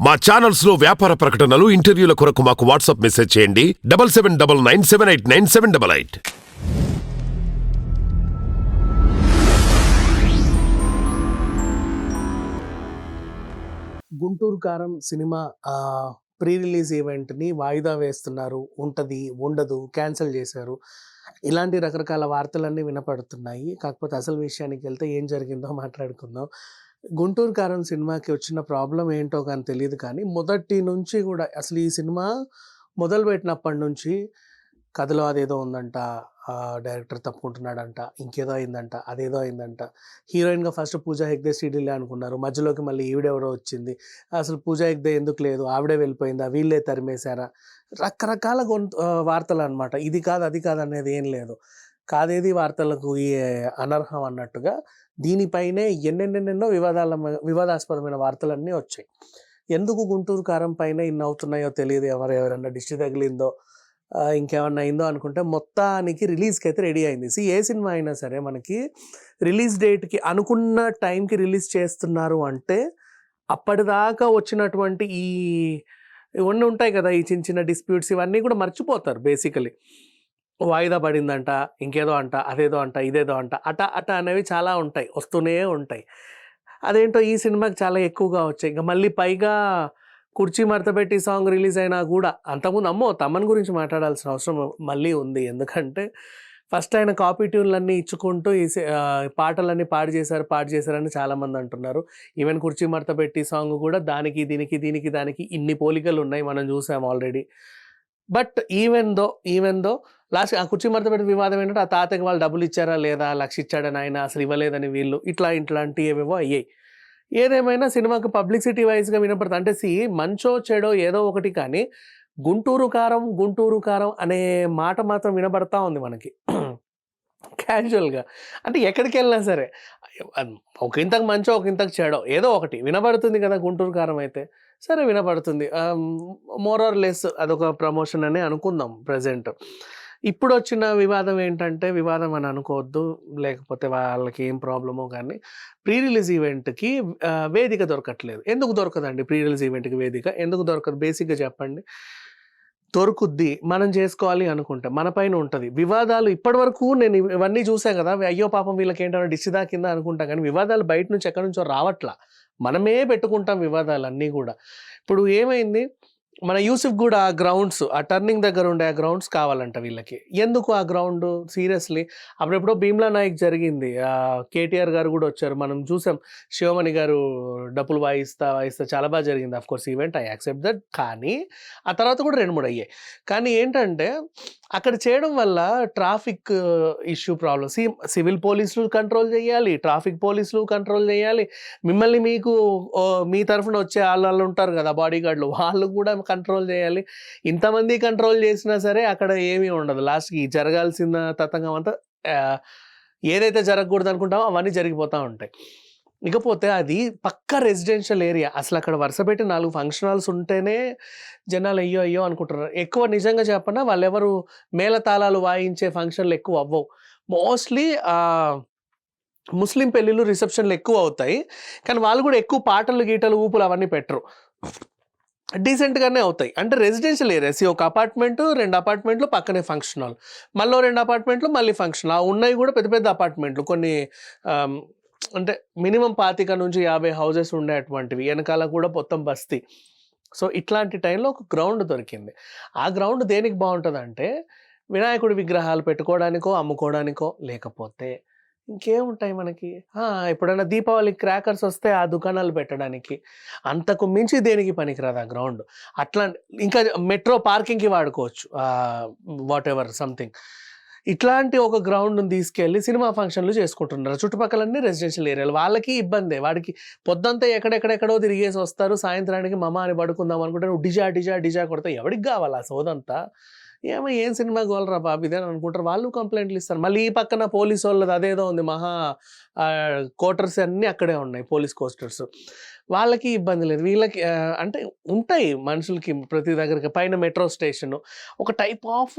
మా ఛానల్స్లో వ్యాపార ప్రకటనలు ఇంటర్వ్యూల కొరకు మాకు వాట్సాప్ మెసేజ్ చేయండి. Double seven double nine seven eight nine seven double eight. Guntur Kaaram cinema pre release ఈవెంట్ని వాయిదా వేస్తున్నారు. ఉంటుంది ఉండదు క్యాన్సిల్ చేశారు. ఇలాంటి రకరకాల వార్తలన్నీ వినపడుతున్నాయి. కాకపోతే అసలు విషయానికి వెళ్తే ఏం జరిగిందో మాట్లాడుకుందాం. గుంటూరు కారం సినిమాకి వచ్చిన ప్రాబ్లం ఏంటో కానీ తెలియదు కానీ మొదటి నుంచి కూడా అసలు ఈ సినిమా మొదలుపెట్టినప్పటి నుంచి కథలో అదేదో ఉందంట డైరెక్టర్ తప్పుకుంటున్నాడంట ఇంకేదో అయిందంట అదేదో అయిందంట. హీరోయిన్గా ఫస్ట్ పూజా హెగ్దే సీడీలే అనుకున్నారు. మధ్యలోకి మళ్ళీ ఈవిడెవరో వచ్చింది. అసలు పూజా హెగ్దే ఎందుకు లేదు? ఆవిడే వెళ్ళిపోయిందా? వీళ్ళే తరిమేశారా? రకరకాల గొంతు వార్తలు అనమాట ఇది కాదు అది కాదు అనేది ఏం లేదు. కాదేది వార్తలకు ఈ అనర్హం అన్నట్టుగా దీనిపైనే ఎన్నెన్నెన్నెన్నో వివాదాల వివాదాస్పదమైన వార్తలన్నీ వచ్చాయి. ఎందుకు గుంటూరు కారం పైన ఇన్ని అవుతున్నాయో తెలియదు ఎవరు ఎవరన్నా దిష్టి తగిలిందో ఇంకేమన్నా అయిందో అనుకుంటే మొత్తానికి రిలీజ్కి అయితే రెడీ అయింది. సి ఏ సినిమా అయినా సరే మనకి రిలీజ్ డేట్కి అనుకున్న టైంకి రిలీజ్ చేస్తున్నారు అంటే అప్పటిదాకా వచ్చినటువంటి ఈ ఇవన్నీ ఉంటాయి కదా ఈ చిన్న చిన్న డిస్ప్యూట్స్ ఇవన్నీ కూడా మర్చిపోతారు బేసికలీ. వాయిదా పడిందంట ఇంకేదో అంట అదేదో అంట ఇదేదో అంట అట అట అనేవి చాలా ఉంటాయి వస్తూనే ఉంటాయి. అదేంటో ఈ సినిమాకి చాలా ఎక్కువగా వచ్చాయి. ఇంకా మళ్ళీ పైగా కుర్చీ మడతపెట్టి సాంగ్ రిలీజ్ అయినా కూడా అంతకుముందు అమ్మో తమన్ గురించి మాట్లాడాల్సిన అవసరం మళ్ళీ ఉంది. ఎందుకంటే ఫస్ట్ ఆయన కాపీ ట్యూన్లన్నీ ఇచ్చుకుంటూ ఈ పాటలన్నీ పాడు చేశారు పాడు చేశారని చాలామంది అంటున్నారు. ఈవెన్ కుర్చీ మడత పెట్టి సాంగ్ కూడా దానికి దీనికి దీనికి దానికి ఇన్ని పోలికలు ఉన్నాయి మనం చూసాం already. But even though even though last ఆ కుర్చీ మరత వివాదం ఏంటంటే ఆ తాతకి వాళ్ళు డబ్బులు ఇచ్చారా లేదా లక్ష ఇచ్చాడని ఆయన అసలు ఇవ్వలేదని వీళ్ళు ఇట్లా ఇట్లాంటి ఏవేవో అయ్యాయి. ఏదేమైనా సినిమాకు పబ్లిసిటీ వైజ్గా వినపడుతుంది అంటే సి మంచో చెడో ఏదో ఒకటి కానీ గుంటూరు కారం గుంటూరు కారం అనే మాట మాత్రం వినబడతా ఉంది మనకి. క్యాజువల్గా. అంటే ఎక్కడికి వెళ్ళినా సరే ఒక ఇంతకు మంచో ఒక ఇంతకు చెడో ఏదో ఒకటి వినబడుతుంది కదా గుంటూరు కారం అయితే. సరే వినబడుతుంది. మోర్ ఆర్ లెస్ అదొక ప్రమోషన్ అని అనుకుందాం ప్రజెంట్. ఇప్పుడు వచ్చిన వివాదం ఏంటంటే వివాదం అని అనుకోవద్దు. లేకపోతే వాళ్ళకి ఏం ప్రాబ్లమో కానీ ప్రీ రిలీజ్ ఈవెంట్కి వేదిక దొరకట్లేదు. ఎందుకు దొరకదండి ప్రీ రిలీజ్ ఈవెంట్కి వేదిక? ఎందుకు దొరకదు? బేసిక్గా చెప్పండి. దొరుకుద్ది. మనం చేసుకోవాలి అనుకుంటే మన పైన ఉంటుంది. వివాదాలు ఇప్పటి వరకు నేను ఇవన్నీ చూసా కదా అయ్యో పాపం వీళ్ళకి ఏంటన్నా డిసిదా కింద అనుకుంటా కానీ వివాదాలు బయట నుంచి ఎక్కడి నుంచో రావట్లా. మనమే పెట్టుకుంటాం వివాదాలు అన్నీ కూడా. ఇప్పుడు ఏమైంది? మన యూసుఫ్ కూడా ఆ గ్రౌండ్స్ ఆ టర్నింగ్ దగ్గర ఉండే ఆ గ్రౌండ్స్ కావాలంట వీళ్ళకి. ఎందుకు ఆ గ్రౌండ్? సీరియస్లీ అప్పుడెప్పుడో భీమ్లా నాయక్ జరిగింది. కేటీఆర్ గారు కూడా వచ్చారు. మనం చూసాం. శివమణి గారు డబ్బులు వాయిస్తా వాయిస్తా చాలా బాగా జరిగింది. Of course event I accept that కానీ ఆ తర్వాత కూడా రెండు మూడు అయ్యాయి. కానీ ఏంటంటే అక్కడ చేయడం వల్ల ట్రాఫిక్ ఇష్యూ ప్రాబ్లమ్. సి సివిల్ పోలీసులు కంట్రోల్ చేయాలి. ట్రాఫిక్ పోలీసులు కంట్రోల్ చేయాలి. మిమ్మల్ని మీకు మీ తరఫున వచ్చే వాళ్ళు వాళ్ళు ఉంటారు కదా బాడీ గార్డులు వాళ్ళు కూడా కంట్రోల్ చేయాలి. ఇంతమంది కంట్రోల్ చేసినా సరే అక్కడ ఏమీ ఉండదు. లాస్ట్కి జరగాల్సిన తతంగం అంతా ఏదైతే జరగకూడదు అనుకుంటామో అవన్నీ జరిగిపోతూ ఉంటాయి. ఇకపోతే అది పక్క రెసిడెన్షియల్ ఏరియా అసలు అక్కడ వరుస పెట్టి నాలుగు ఫంక్షన్ హాల్స్ ఉంటేనే జనాలు అయ్యో అయ్యో అనుకుంటున్నారు. ఎక్కువ నిజంగా చెప్పన్నా వాళ్ళెవరు మేళతాళాలు వాయించే ఫంక్షన్లు ఎక్కువ అవ్వవు. మోస్ట్లీ ముస్లిం పెళ్ళిళ్ళు రిసెప్షన్లు ఎక్కువ అవుతాయి. కానీ వాళ్ళు కూడా ఎక్కువ పాటలు గీటలు ఊపులు అవన్నీ పెట్టరు. డీసెంట్గానే అవుతాయి. అంటే రెసిడెన్షియల్ ఏరియాస్ ఒక అపార్ట్మెంట్ రెండు అపార్ట్మెంట్లు పక్కనే ఫంక్షన్ హాల్. మళ్ళీ రెండు అపార్ట్మెంట్లు మళ్ళీ ఫంక్షన్ ఆ ఉన్నాయి కూడా పెద్ద పెద్ద అపార్ట్మెంట్లు కొన్ని అంటే మినిమం పాతిక నుంచి యాభై హౌజెస్ ఉండేటువంటివి వెనకాల కూడా మొత్తం బస్తీ. సో ఇట్లాంటి టైంలో ఒక గ్రౌండ్ దొరికింది. ఆ గ్రౌండ్ దేనికి బాగుంటుందంటే వినాయకుడి విగ్రహాలు పెట్టుకోవడానికో అమ్ముకోవడానికో లేకపోతే ఇంకేముంటాయి మనకి? ఎప్పుడైనా దీపావళి క్రాకర్స్ వస్తే ఆ దుకాణాలు పెట్టడానికి. అంతకు మించి దేనికి పనికిరాదు ఆ గ్రౌండ్. అట్లా ఇంకా మెట్రో పార్కింగ్కి వాడుకోవచ్చు. Whatever something. ఇట్లాంటి ఒక గ్రౌండ్ను తీసుకెళ్ళి సినిమా ఫంక్షన్లు చేసుకుంటున్నారు. చుట్టుపక్కలన్నీ రెసిడెన్షియల్ ఏరియాలు. వాళ్ళకి ఇబ్బందే. వాడికి పొద్దంతా ఎక్కడెక్కడెక్కడో తిరిగేసి వస్తారు. సాయంత్రానికి మమ అని పడుకుందాం అనుకుంటే నువ్వు డిజా డిజా డిజా కొడతా ఎవడికి కావాలి ఆ సోదంతా? ఏమో ఏం సినిమా గోలరా బాబు ఇదే అని అనుకుంటారు. వాళ్ళు కంప్లైంట్లు ఇస్తారు. మళ్ళీ ఈ పక్కన పోలీస్ వాళ్ళది అదేదో ఉంది మహా కోటర్స్ అన్నీ అక్కడే ఉన్నాయి పోలీస్ కోస్టర్స్ వాళ్ళకి ఇబ్బంది లేదు. వీళ్ళకి అంటే ఉంటాయి మనుషులకి ప్రతి దగ్గరికి. పైన మెట్రో స్టేషన్. ఒక type of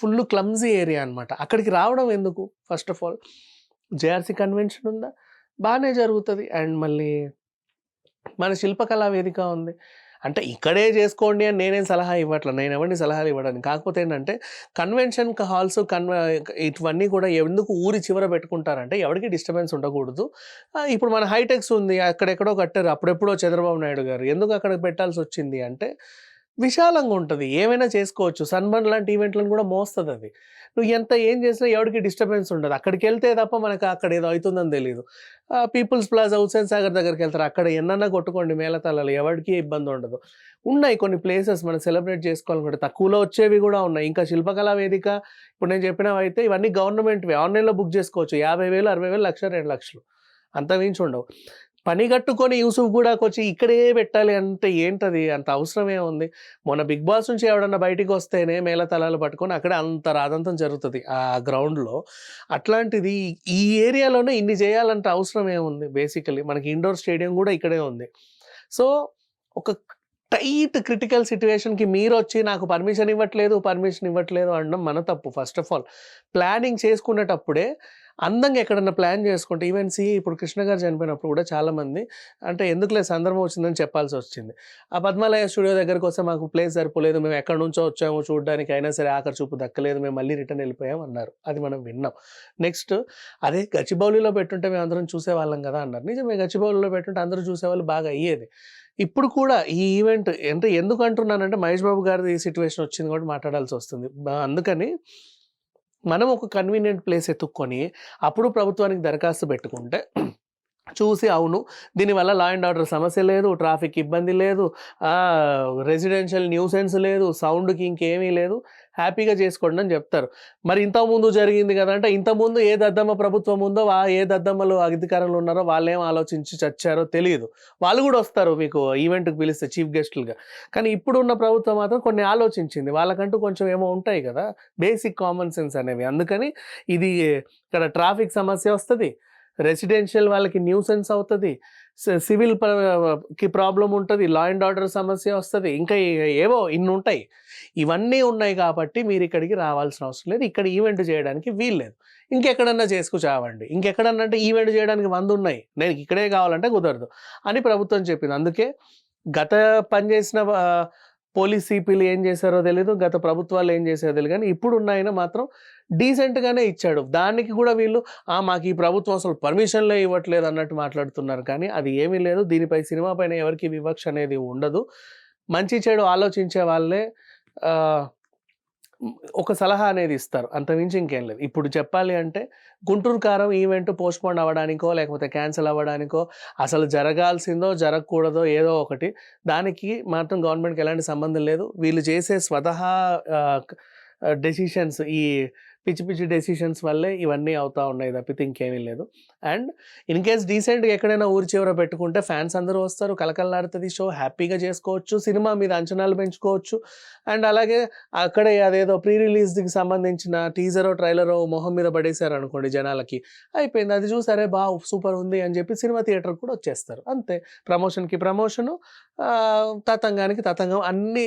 full clumsy area అనమాట అక్కడికి రావడం ఎందుకు? First of all JRC convention ఉందా? బాగానే జరుగుతుంది. అండ్ మళ్ళీ మన శిల్పకళా వేదిక ఉంది. అంటే ఇక్కడే చేసుకోండి అని నేనేం సలహా ఇవ్వట్లే? నేను ఎవరిని సలహాలు ఇవ్వడానికి? కాకపోతే ఏంటంటే కన్వెన్షన్ హాల్స్ కన్వ ఇటువన్నీ కూడా ఎందుకు ఊరి చివర పెట్టుకుంటారంటే ఎవరికి డిస్టర్బెన్స్ ఉండకూడదు. ఇప్పుడు మన హైటెక్స్ ఉంది అక్కడెక్కడో కట్టారు. అప్పుడెప్పుడో చంద్రబాబు నాయుడు గారు. ఎందుకు అక్కడ పెట్టాల్సి వచ్చింది అంటే విశాలంగా ఉంటుంది. ఏమైనా చేసుకోవచ్చు. సన్బర్న్ లాంటి ఈవెంట్లను కూడా మోస్తుంది అది నువ్వు ఎంత ఏం చేసినా ఎవరికి డిస్టర్బెన్స్ ఉండదు. అక్కడికి వెళ్తే తప్ప మనకు అక్కడ ఏదో అవుతుందని తెలియదు పీపుల్స్ ప్లాజా హుసేన్ సాగర్ దగ్గరికి వెళ్తారు. అక్కడ ఎన్నన్నా కొట్టుకోండి మేళతాళాలు. ఎవరికి ఇబ్బంది ఉండదు. ఉన్నాయి కొన్ని ప్లేసెస్ మనం సెలబ్రేట్ చేసుకోవాలనుకుంటే తక్కువలో వచ్చేవి కూడా ఉన్నాయి. ఇంకా శిల్పకళా వేదిక ఇప్పుడు నేను చెప్పినవి అయితే ఇవన్నీ గవర్నమెంట్వి. ఆన్లైన్లో బుక్ చేసుకోవచ్చు. యాభై వేలు అరవై వేలు లక్ష రెండు లక్షలు. అంత మించి ఉండవు. పని కట్టుకొని యూసుఫ్ కూడా వచ్చి ఇక్కడే పెట్టాలి అంటే ఏంటది? అంత అవసరమే ఉంది. మొన్న బిగ్ బాస్ నుంచి ఎవడన్నా బయటికి వస్తేనే మేళతలాలు పట్టుకొని అక్కడ అంత రాదంతం జరుగుతుంది. ఆ గ్రౌండ్లో అట్లాంటిది ఈ ఏరియాలోనే ఇన్ని చేయాలంటే అవసరం ఏముంది బేసికలీ. మనకి ఇండోర్ స్టేడియం కూడా ఇక్కడే ఉంది. సో ఒక టైట్ క్రిటికల్ సిచ్యువేషన్కి మీరు వచ్చి నాకు పర్మిషన్ ఇవ్వట్లేదు పర్మిషన్ ఇవ్వట్లేదు అనడం మన తప్పు ఫస్ట్ ఆఫ్ ఆల్. ప్లానింగ్ చేసుకునేటప్పుడే అందంగా ఎక్కడన్నా ప్లాన్ చేసుకుంటే ఈవెన్ సి ఇప్పుడు కృష్ణ గారు చనిపోయినప్పుడు కూడా చాలామంది అంటే ఎందుకులే సందర్భం వచ్చిందని చెప్పాల్సి వచ్చింది. ఆ పద్మాలయ స్టూడియో దగ్గరకు వస్తే మాకు ప్లేస్ సరిపోలేదు మేము ఎక్కడి నుంచో వచ్చాము చూడడానికి అయినా సరే ఆఖరి చూపు దక్కలేదు మేము మళ్ళీ రిటర్న్ వెళ్ళిపోయాం అన్నారు. అది మనం విన్నాం. నెక్స్ట్ అదే గచ్చిబౌలిలో పెట్టుంటే మేము అందరం చూసేవాళ్ళం కదా అన్నారు. నిజమే గచ్చిబౌలిలో పెట్టుంటే అందరూ చూసేవాళ్ళు బాగా అయ్యేది. ఇప్పుడు కూడా ఈ ఈవెంట్ అంటే ఎందుకు అంటున్నానంటే మహేష్ బాబు గారిది ఈ సిచ్యువేషన్ వచ్చింది కాబట్టి మాట్లాడాల్సి వస్తుంది. అందుకని మనం ఒక కన్వీనియంట్ ప్లేస్ ఎత్తుక్కొని అప్పుడు ప్రభుత్వానికి దరఖాస్తు పెట్టుకుంటే చూసి అవును. దీనివల్ల లా అండ్ ఆర్డర్ సమస్య లేదు ట్రాఫిక్ ఇబ్బంది లేదు రెసిడెన్షియల్ న్యూసెన్స్ లేదు సౌండ్కి ఇంకేమీ లేదు. హ్యాపీగా చేసుకోండి అని చెప్తారు. మరి ఇంతకుముందు జరిగింది కదంటే ఇంతకుముందు ఏ దద్దమ్మ ప్రభుత్వం ఉందో ఆ ఏ దద్దమ్మలు అధికారంలో ఉన్నారో వాళ్ళు ఏం ఆలోచించి చచ్చారో తెలియదు. వాళ్ళు కూడా వస్తారు మీకు ఈవెంట్కి పిలిస్తే చీఫ్ గెస్టులుగా కానీ ఇప్పుడున్న ప్రభుత్వం మాత్రం కొన్ని ఆలోచించింది. వాళ్ళకంటూ కొంచెం ఏమో ఉంటాయి కదా బేసిక్ కామన్ సెన్స్ అనేవి. అందుకని ఇది ఇక్కడ ట్రాఫిక్ సమస్య వస్తుంది రెసిడెన్షియల్ వాళ్ళకి న్యూసెన్స్ అవుతుంది. సివిల్కి ప్రాబ్లం ఉంటుంది లా అండ్ ఆర్డర్ సమస్య వస్తుంది. ఇంకా ఏవో ఇన్ని ఉంటాయి. ఇవన్నీ ఉన్నాయి కాబట్టి మీరు ఇక్కడికి రావాల్సిన అవసరం లేదు. ఇక్కడ ఈవెంట్ చేయడానికి వీల్లేదు ఇంకెక్కడన్నా చేసుకు చావండి. ఇంకెక్కడన్నా అంటే ఈవెంట్ చేయడానికి వంద ఉన్నాయి. నేను ఇక్కడే కావాలంటే కుదరదు అని ప్రభుత్వం చెప్పింది. అందుకే గత పనిచేసిన పోలీస్ సిపిలు ఏం చేశారో తెలియదు గత ప్రభుత్వాలు ఏం చేశారో తెలియదు కానీ ఇప్పుడు ఆయన మాత్రం డీసెంట్గానే ఇచ్చాడు. దానికి కూడా వీళ్ళు "ఆ, మాకు ఈ ప్రభుత్వం అసలు పర్మిషన్లే ఇవ్వట్లేదు అన్నట్టు మాట్లాడుతున్నారు. కానీ అది ఏమీ లేదు. దీనిపై సినిమా పైన ఎవరికి వివక్ష అనేది ఉండదు. మంచి చెడు ఆలోచించే వాళ్ళే ఒక సలహా అనేది ఇస్తారు. అంతమించి ఇంకేం లేదు. ఇప్పుడు చెప్పాలి అంటే గుంటూరు కారం ఈవెంట్ పోస్ట్పోన్ అవ్వడానికో లేకపోతే క్యాన్సిల్ అవ్వడానికో అసలు జరగాల్సిందో జరగకూడదో ఏదో ఒకటి దానికి మాత్రం గవర్నమెంట్కి ఎలాంటి సంబంధం లేదు. వీళ్ళు చేసే స్వతహా డెసిషన్స్ ఈ పిచ్చి పిచ్చి డెసిషన్స్ వల్లే ఇవన్నీ అవుతా ఉన్నాయి తప్పితే ఇంకేమీ లేదు. అండ్ ఇన్ కేస్ డీసెంట్గా ఎక్కడైనా ఊరి చివర పెట్టుకుంటే ఫ్యాన్స్ అందరూ వస్తారు కలకల్లాడుతుంది షో హ్యాపీగా చేసుకోవచ్చు సినిమా మీద అంచనాలు పెంచుకోవచ్చు. అండ్ అలాగే అక్కడే అదేదో ప్రీ రిలీజ్కి సంబంధించిన టీజరో ట్రైలరో మొహం మీద పడేశారు అనుకోండి జనాలకి అయిపోయింది. అది చూసారే బా సూపర్ ఉంది అని చెప్పి సినిమా థియేటర్ కూడా వచ్చేస్తారు. అంతే. ప్రమోషన్కి ప్రమోషను తతంగానికి తతంగం అన్నీ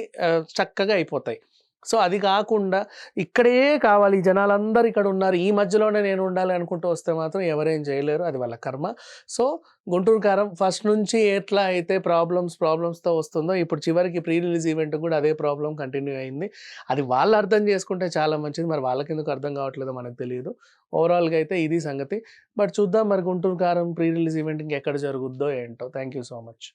చక్కగా అయిపోతాయి. సో అది కాకుండా ఇక్కడే కావాలి. జనాలందరూ ఇక్కడ ఉన్నారు. ఈ మధ్యలోనే నేను ఉండాలి అనుకుంటూ వస్తే మాత్రం ఎవరేం చేయలేరు. అది వాళ్ళ కర్మ. సో గుంటూరు కారం ఫస్ట్ నుంచి ఎట్లా అయితే ప్రాబ్లమ్స్ ప్రాబ్లమ్స్తో వస్తుందో ఇప్పుడు చివరికి ప్రీ రిలీజ్ ఈవెంట్ కూడా అదే ప్రాబ్లం కంటిన్యూ అయింది. అది వాళ్ళు అర్థం చేసుకుంటే చాలా మంచిది. మరి వాళ్ళకి ఎందుకు అర్థం కావట్లేదో మనకు తెలియదు. ఓవరాల్గా అయితే ఇది సంగతి. బట్ చూద్దాం మరి గుంటూరు కారం ప్రీ రిలీజ్ ఈవెంట్ ఇంకెక్కడ జరుగుద్దో ఏంటో. Thank you so much